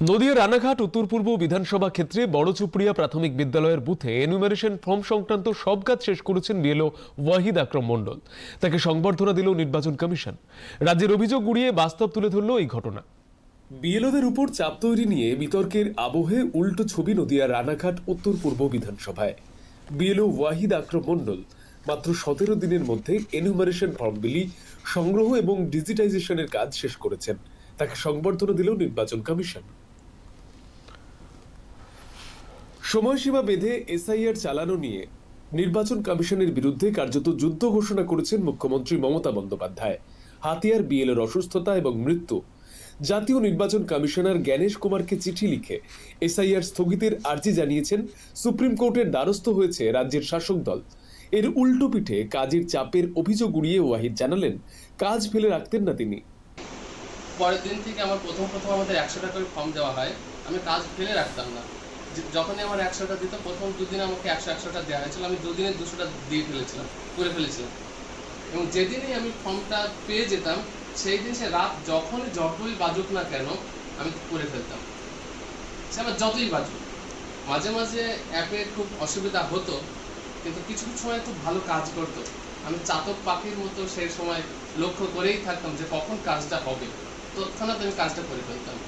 নদিয়া রানাঘাট উত্তর পূর্ব বিধানসভা ক্ষেত্রে বড়চুপড়িয়া প্রাথমিক বিদ্যালয়ের বুথে এনুমারেশন ফর্ম সংক্রান্ত সব কাজ শেষ করেছেন বিএলও ওয়াহিদ আকরম মণ্ডল। তাকে সংবর্ধনা দিল নির্বাচন কমিশন। রাজ্যের অভিযোগ গুড়িয়ে বাস্তব তুলে ধরল এই ঘটনা। বিএলওদের উপর চাপ তৈরি নিয়ে বিতর্কের আবহে উল্টো ছবি নদিয়া রানাঘাট উত্তর পূর্ব বিধানসভায়। বিএলও ওয়াহিদ আকরম মণ্ডল মাত্র সতেরো দিনের মধ্যে এনুমারেশন ফর্ম বিলি, সংগ্রহ এবং ডিজিটাইজেশনের কাজ শেষ করেছেন। তাকে সংবর্ধনা দিল নির্বাচন কমিশন। সময়সীমা বেঁধে এসআইআর চালানো নিয়ে নির্বাচন কমিশনের বিরুদ্ধে কার্যত যুদ্ধ ঘোষণা করেছেন মুখ্যমন্ত্রী মমতা বন্দ্যোপাধ্যায়। হাতিয়ার বিএলের অসুস্থতা এবং মৃত্যু। জাতীয় নির্বাচন কমিশনার জ্ঞানেশ কুমারকে চিঠি লিখে এসআইআর স্থগিতের আর্জি জানিয়েছেন, সুপ্রিম কোর্টের দ্বারস্থ হয়েছে রাজ্যের শাসক দল। এর উল্টো পিঠে কাজের চাপের অভিযোগ উড়িয়ে ওয়াহিদ জানালেন, কাজ ফেলে রাখতেন না তিনি। পরের দিন থেকে আমার প্রথম প্রথম আমাদের একশো টাকা করে ফর্ম দেওয়া হয়, আমি কাজ ফেলে রাখতাম না। যখনই আমার একশোটা দিত, প্রথম দুদিন আমাকে একশো একশোটা দেওয়া হয়েছিল। আমি দুদিনে দুশোটা দিয়ে ফেলেছিলাম, করে ফেলেছিলাম। এবং যেদিনই আমি ফর্মটা পেয়ে যেতাম, সেই দিন সে রাত যখনই যতই বাজুক না কেন, আমি করে ফেলতাম। সে আমার যতই বাজুক। মাঝে মাঝে অ্যাপে খুব অসুবিধা হতো, কিন্তু কিছু কিছু সময় খুব ভালো কাজ করতো। আমি চাতক পাখির মতো সেই সময় লক্ষ্য করেই থাকতাম যে কখন কাজটা হবে। তৎক্ষণাৎ আমি কাজটা করে ফেলতাম।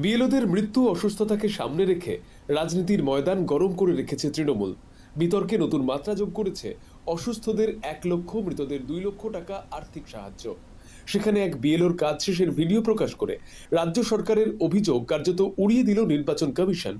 বিএলওদের মৃত্যু অসুস্থতাকে সামনে রেখে রাজনীতির ময়দান গরম করে রেখেছে তৃণমূল। বিতর্কে নতুন মাত্রা যোগ করেছে অসুস্থদের এক লক্ষ, মৃতদের দুই লক্ষ টাকা আর্থিক সাহায্য। সেখানে এক বিএলওর কাজ শেষের ভিডিও প্রকাশ করে রাজ্য সরকারের অভিযোগ, কার্যত উড়িয়ে দিল নির্বাচন কমিশন।